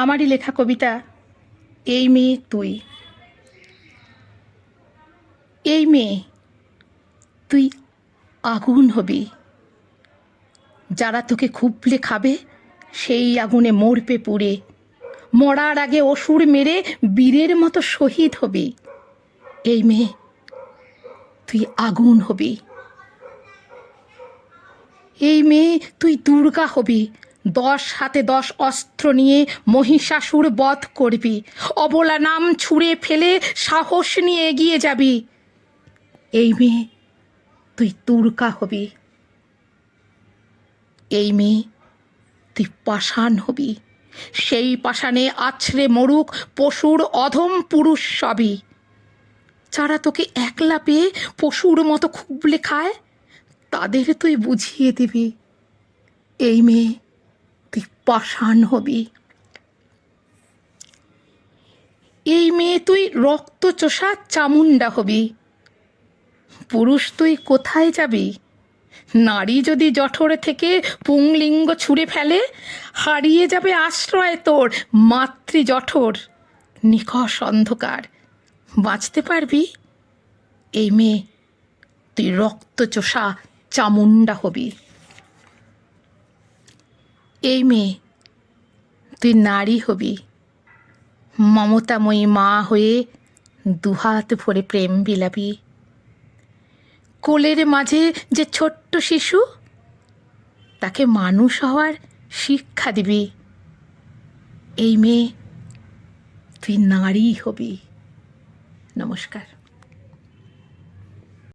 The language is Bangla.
আমারই লেখা কবিতা, এই মেয়ে তুই। এই মেয়ে, তুই আগুন হবি। যারা তোকে খুবলে খাবে, সেই আগুনে মরবে পুড়ে। মরার আগে অসুর মেরে বীরের মতো শহীদ হবি। এই মেয়ে, তুই আগুন হবি। এই মেয়ে, তুই দুর্গা হবি। দশ হাতে দশ অস্ত্র নিয়ে মহিষাসুর বধ করবি। অবলা নাম ছুঁড়ে ফেলে সাহস নিয়ে এগিয়ে যাবি। এই মেয়ে, তুই তুর্কা হবি। এই মেয়ে, তুই পাষাণ হবি। সেই পাষাণে আছড়ে মরুক পশুর অধম পুরুষ সবই। যারা তোকে একলা পেয়ে পশুর মতো খুবলে খায়, তাদের তুই বুঝিয়ে দিবি। এই মেয়ে তুই পাষাণ হবি। এই মেয়ে তুই রক্তচোষা চামুন্ডা হবি। পুরুষ তুই কোথায় যাবি? নারী যদি জঠর থেকে পুংলিঙ্গ ছুঁড়ে ফেলে, হারিয়ে যাবে আশ্রয় তোর মাতৃ জঠর। নিখস অন্ধকার, বাঁচতে পারবি? এই মেয়ে, তুই রক্ত রক্তচোষা চামুন্ডা হবি। এই মেয়ে, তুই নারী হবি। মমতাময়ী মা হয়ে দুহাত ভরে প্রেম বিলাবি কোলের মাঝে যে ছোট্ট শিশু, তাকে মানুষ হওয়ার শিক্ষা দিবি। এই মেয়ে, তুই নারী হবি। নমস্কার।